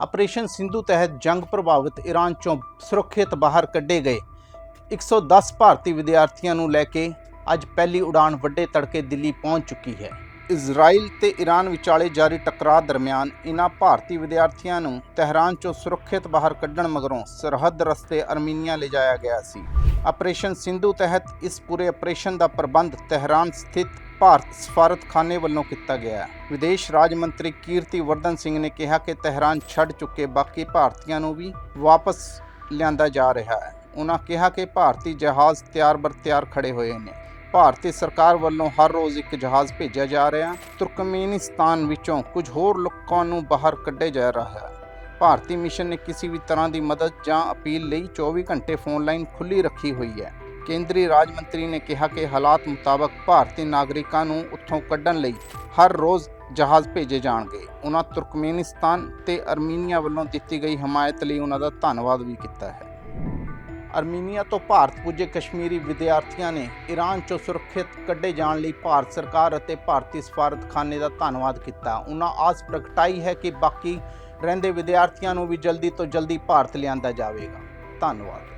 Operation Sindhu ਤਹਿਤ ਜੰਗ ਪ੍ਰਭਾਵਿਤ ਈਰਾਨ ਚੋਂ ਸੁਰੱਖਿਅਤ ਬਾਹਰ ਕੱਢੇ ਗਏ। 110 ਭਾਰਤੀ ਵਿਦਿਆਰਥੀਆਂ ਨੂੰ ਲੈ ਕੇ ਅੱਜ ਪਹਿਲੀ ਉਡਾਨ ਵੱਡੇ ਤੜਕੇ ਦਿੱਲੀ ਪਹੁੰਚ ਚੁੱਕੀ ਹੈ। ਇਜ਼ਰਾਈਲ ਤੇ ਈਰਾਨ ਵਿਚਾਲੇ ਜਾਰੀ ਟਕਰਾਅ ਦਰਮਿਆਨ ਇਨ੍ਹਾਂ ਭਾਰਤੀ ਵਿਦਿਆਰਥੀਆਂ ਨੂੰ ਤਹਿਰਾਨ ਚੋਂ ਸੁਰੱਖਿਅਤ ਬਾਹਰ ਕੱਢਣ ਮਗਰੋਂ ਸਰਹੱਦ ਰਸਤੇ ਅਰਮੀਨੀਆ ਲਿਜਾਇਆ ਗਿਆ ਸੀ। ਆਪਰੇਸ਼ਨ ਸਿੰਧੂ ਤਹਿਤ ਇਸ ਪੂਰੇ ਆਪਰੇਸ਼ਨ ਦਾ ਪ੍ਰਬੰਧ ਤਹਿਰਾਨ ਸਥਿਤ ਭਾਰਤ ਸਫਾਰਤਖਾਨੇ ਵੱਲੋਂ ਕੀਤਾ ਗਿਆ ਹੈ। ਵਿਦੇਸ਼ ਰਾਜ ਮੰਤਰੀ ਕੀਰਤੀ ਵਰਧਨ ਸਿੰਘ ਨੇ ਕਿਹਾ ਕਿ ਤਹਿਰਾਨ ਛੱਡ ਚੁੱਕੇ ਬਾਕੀ ਭਾਰਤੀਆਂ ਨੂੰ ਵੀ ਵਾਪਸ ਲਿਆਂਦਾ ਜਾ ਰਿਹਾ ਹੈ। ਉਹਨਾਂ ਕਿਹਾ ਕਿ ਭਾਰਤੀ ਜਹਾਜ਼ ਤਿਆਰ ਬਰ ਤਿਆਰ ਖੜੇ ਹੋਏ ਨੇ। ਭਾਰਤੀ ਸਰਕਾਰ ਵੱਲੋਂ ਹਰ ਰੋਜ਼ ਇੱਕ ਜਹਾਜ਼ ਭੇਜਿਆ ਜਾ ਰਿਹਾ ਤੁਰਕਮੇਨਿਸਤਾਨ ਵਿੱਚੋਂ ਕੁਝ ਹੋਰ ਲੋਕਾਂ ਨੂੰ ਬਾਹਰ ਕੱਢਿਆ ਜਾ ਰਿਹਾ ਹੈ। ਭਾਰਤੀ ਮਿਸ਼ਨ ਨੇ ਕਿਸੇ ਵੀ ਤਰ੍ਹਾਂ ਦੀ ਮਦਦ ਜਾਂ ਅਪੀਲ ਲਈ 24 ਘੰਟੇ ਫੋਨ ਲਾਈਨ ਖੁੱਲੀ ਰੱਖੀ ਹੋਈ ਹੈ। ਕੇਂਦਰੀ ਰਾਜ ਮੰਤਰੀ ਨੇ ਕਿਹਾ ਕਿ ਹਾਲਾਤ ਮੁਤਾਬਕ ਭਾਰਤੀ ਨਾਗਰਿਕਾਂ ਨੂੰ ਉੱਥੋਂ ਕੱਢਣ ਲਈ ਹਰ ਰੋਜ਼ ਜਹਾਜ਼ ਭੇਜੇ ਜਾਣਗੇ। ਉਹਨਾਂ ਤੁਰਕਮੇਨਿਸਤਾਨ ਤੇ ਅਰਮੀਨੀਆ ਵੱਲੋਂ ਦਿੱਤੀ ਗਈ ਹਮਾਇਤ ਲਈ ਉਹਨਾਂ ਦਾ ਧੰਨਵਾਦ ਵੀ ਕੀਤਾ ਹੈ। ਅਰਮੀਨੀਆ ਤੋਂ ਭਾਰਤ ਪੁੱਜੇ ਕਸ਼ਮੀਰੀ ਵਿਦਿਆਰਥੀਆਂ ਨੇ ਈਰਾਨ ਚੋਂ ਸੁਰੱਖਿਅਤ ਕੱਢੇ ਜਾਣ ਲਈ ਭਾਰਤ ਸਰਕਾਰ ਅਤੇ ਭਾਰਤੀ ਸਫਾਰਤਖਾਨੇ ਦਾ ਧੰਨਵਾਦ ਕੀਤਾ। ਉਹਨਾਂ ਆਸ ਪ੍ਰਗਟਾਈ ਹੈ ਕਿ ਬਾਕੀ ਰਹਿੰਦੇ ਵਿਦਿਆਰਥੀਆਂ ਨੂੰ ਵੀ ਜਲਦੀ ਤੋਂ ਜਲਦੀ ਭਾਰਤ ਲਿਆਂਦਾ ਜਾਵੇਗਾ। ਧੰਨਵਾਦ।